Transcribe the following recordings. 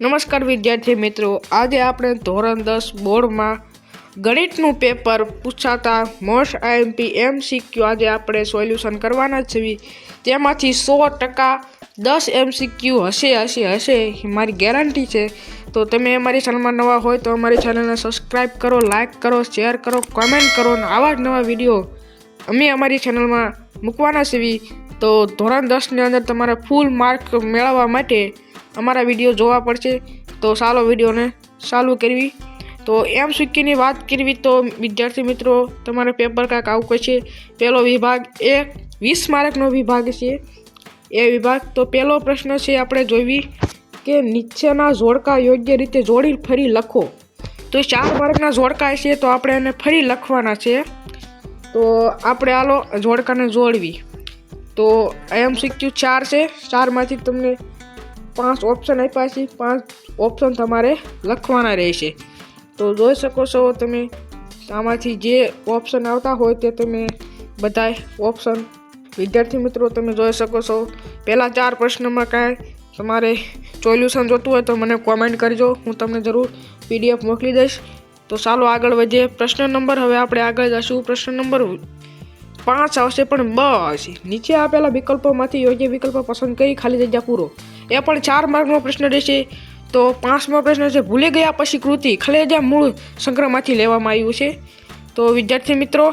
નમસ્કાર વિદ્યાર્થી મિત્રો. આજે આપણે ધોરણ દસ બોર્ડમાં ગણિતનું પેપર પૂછાતા મોસ્ટ આઈએમપી એમસીક્યુ આજે આપણે સોલ્યુશન કરવાના છીએ. તેમાંથી સો ટકા દસ એમસીક્યુ હશે હશે હશે મારી ગેરંટી છે. તો તમે અમારી ચેનલમાં નવા હોય તો અમારી ચેનલને સબસ્ક્રાઈબ કરો, લાઇક કરો, શેર કરો, કોમેન્ટ કરો અને આવા જ નવા વીડિયો અમે અમારી ચેનલમાં મૂકવાના છીએ. તો ધોરણ દસની અંદર તમારે ફૂલ માર્ક મેળવવા માટે અમારા વીડિયો જોવા પડશે, તો સારો વિડીયોને ચાલુ કરવી. તો એમ સિક્કીની વાત કરવી તો વિદ્યાર્થી મિત્રો, તમારે પેપર કાંક આવું છે પહેલો વિભાગ એ વીસ માર્કનો વિભાગ છે. એ વિભાગ તો પહેલો પ્રશ્ન છે આપણે જોઈવી કે નીચેના જોડકા યોગ્ય રીતે જોડી ફરી લખો. તો ચાર માર્કના જોડકા છે તો આપણે એને ફરી લખવાના છે. તો આપણે આલો જોડકાને જોડવી. તો એમ સિક્યુ ચાર છે. ચારમાંથી તમને પાંચ ઓપ્શન આપ્યા છે. પાંચ ઓપ્શન તમારે લખવાના રહેશે. તો જોઈ શકો છો તમે આમાંથી જે ઓપ્શન આવતા હોય તે તમે બધાય ઓપ્શન વિદ્યાર્થી મિત્રો તમે જોઈ શકો છો. પહેલાં ચાર પ્રશ્નમાં કાંઈ તમારે સોલ્યુશન જોતું હોય તો મને કોમેન્ટ કરજો. હું તમને જરૂર પીડીએફ મોકલી દઈશ. તો ચાલો આગળ વધીએ. પ્રશ્ન નંબર, હવે આપણે આગળ જશું. પ્રશ્ન નંબર પાંચ આવશે પણ બ આવશે નીચે આપેલા વિકલ્પોમાંથી યોગ્ય વિકલ્પ પસંદ કરી ખાલી જગ્યા પૂરો. એ પણ ચાર માર્કનો પ્રશ્ન રહેશે. તો પાંચમો પ્રશ્ન છે, ભૂલી ગયા પછી કૃતિ ખાલી જગ્યા મૂળ સંગ્રહમાંથી લેવામાં આવ્યું છે. તો વિદ્યાર્થી મિત્રો,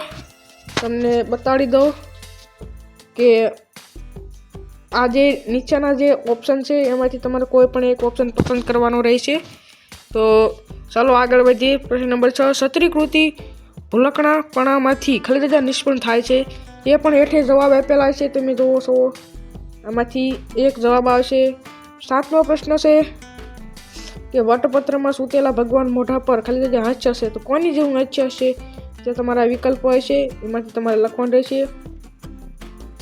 તમને બતાડી દઉં કે આ જે નીચેના જે ઓપ્શન છે, એમાંથી તમારે કોઈ પણ એક ઓપ્શન પસંદ કરવાનો રહેશે. તો ચાલો આગળ વધીએ. પ્રશ્ન નંબર છ સત્રીકૃતિ ભૂલકણાપણામાંથી ખાલી જગ્યા નિષ્ફળ થાય છે. એ પણ હેઠે જવાબ આપેલા છે. તમે જુઓ છો. આમાંથી એક જવાબ આવશે. સાતમો પ્રશ્ન છે કે વટપત્રમાં સૂતેલા ભગવાન મોઢા પર ખાલી જગ્યા હાસ્ય હશે તો કોની જેવું હાસ્ય હશે? જે તમારા વિકલ્પો હશે એમાંથી તમારે લખવાનું રહેશે.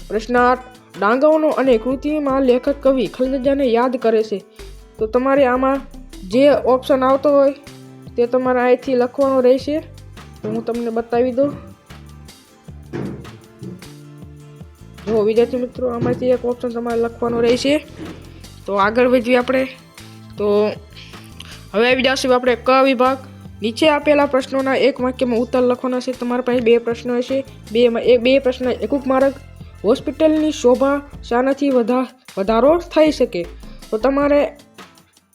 પ્રશ્ન આઠ. ડાંગાઓનો અને કૃતિમાં લેખક કવિ ખાલી જગ્યાને યાદ કરે છે. તો તમારે આમાં જે ઓપ્શન આવતો હોય તે તમારે અહીંથી લખવાનો રહેશે. તો હું તમને બતાવી દઉં. જો, વિદ્યાર્થી મિત્રો, આમાંથી એક ઓપ્શન તમારે લખવાનો રહેશે. તો આગળ વધીએ આપણે. તો હવે આવી જશે આપણે ક વિભાગ. નીચે આપેલા પ્રશ્નોના એક વાક્યમાં ઉત્તર લખવાના છે. તમારા પાસે બે પ્રશ્નો હશે. બેમાં એક બે પ્રશ્ન એકુક માર્ગ. હોસ્પિટલની શોભા શાનાથી વધા વધારો થઈ શકે. તો તમારે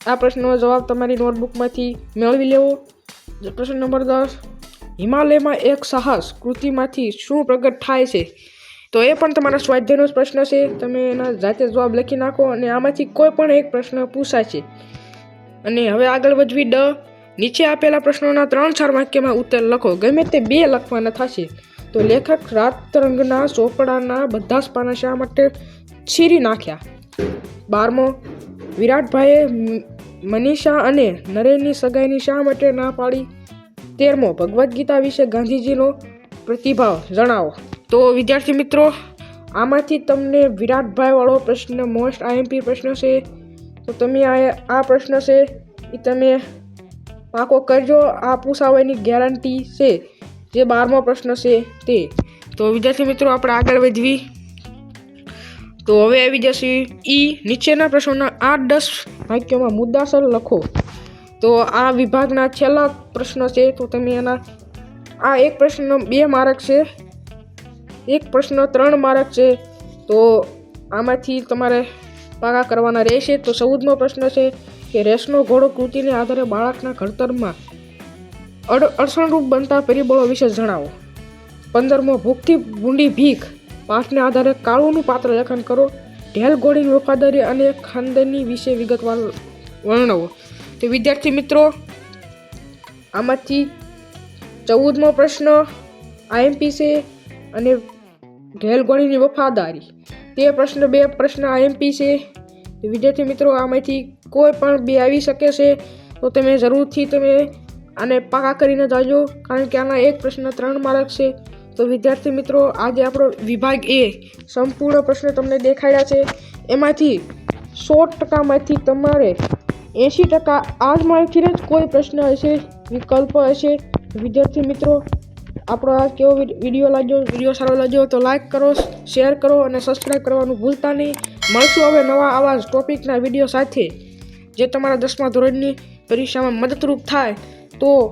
આ પ્રશ્નનો જવાબ તમારી નોટબુકમાંથી મેળવી લેવો. પ્રશ્ન નંબર દસ. હિમાલયમાં એક સાહસ કૃતિમાંથી શું પ્રગટ થાય છે? તો એ પણ તમારા સ્વાધ્યાયનો પ્રશ્ન છે. તમે એના જાતે જવાબ લખી નાખો અને આમાંથી કોઈ પણ એક પ્રશ્ન પૂછાય છે અને હવે આગળ વધવી ડ. નીચે આપેલા પ્રશ્નોના ત્રણ ચાર વાક્યમાં ઉત્તર લખો. ગમે તે બે લખવાના થશે. તો લેખક રાતરંગના ચોપડાના બધા જ પાના શા માટે છીરી નાખ્યા? બારમો, વિરાટભાઈએ મનીષા અને નરેનની સગાઈની શા માટે ના પાડી? તેરમો ભગવદ્ ગીતા વિશે ગાંધીજીનો પ્રતિભાવ જણાવો. તો વિદ્યાર્થી મિત્રો, આમાંથી તમને વિરાટભાઈવાળો પ્રશ્ન મોસ્ટ આઈએમપી પ્રશ્ન છે. તો તમે આ આ પ્રશ્ન છે એ તમે પાકો કરજો. આ પૂછાવાની ગેરંટી છે જે બારમો પ્રશ્ન છે તે. તો વિદ્યાર્થી મિત્રો, આપણે આગળ વધવી તો હવે આવી જશે ઈ નીચેના પ્રશ્નોના આઠ દસ વાક્યોમાં મુદ્દાસર લખો. તો આ વિભાગના છેલ્લા પ્રશ્ન છે, તો તમે એના આ એક પ્રશ્ન બે માર્ક છે. એક પ્રશ્ન ત્રણ માર્ક છે, તો આમાંથી તમારે પાકા કરવાના રહેશે. તો ચૌદમો પ્રશ્ન છે કે રેસનો ઘોડો કૃતિને આધારે બાળકના ઘડતરમાં અડ અડસણરૂપ બનતા પરિબળો વિશે જણાવો. પંદરમો, ભૂખથી ભૂંડી ભીખ, પાઠને આધારે કાળુનું પાત્ર લેખન કરો. ઢેલ ઘોડીની વફાદારી અને ખાનદાની વિશે વિગતવાર વર્ણવો. તો વિદ્યાર્થી મિત્રો, આમાંથી ચૌદમો પ્રશ્ન આઈએમપી છે અને ઢેલ વફાદારી. તે પ્રશ્ન બે પ્રશ્ન આઈએમપી છે. વિદ્યાર્થી મિત્રો, આમાંથી કોઈ પણ બે આવી શકે છે, તો તમે જરૂરથી તમે આને પાકા કરીને જાજો, કારણ કે આના એક પ્રશ્ન ત્રણ માર્ક છે. તો વિદ્યાર્થી મિત્રો, આજે આપણો વિભાગ એ સંપૂર્ણ પ્રશ્ન તમને દેખાડ્યા છે. એમાંથી સો ટકામાંથી તમારે એંશી ટકા આ જ માહિતીને જ કોઈ પ્રશ્ન હશે, વિકલ્પ હશે. વિદ્યાર્થી મિત્રો, આપણો આ કેવો વીડિયો લાગ્યો? વીડિયો સારો લાગ્યો તો લાઈક કરો, શેર કરો અને સબસ્ક્રાઈબ કરવાનું ભૂલતા નહીં. મળશું હવે નવા આવા ટોપિકના વીડિયો સાથે. જે તમારા દસમા ધોરણની પરીક્ષામાં મદદરૂપ થાય તો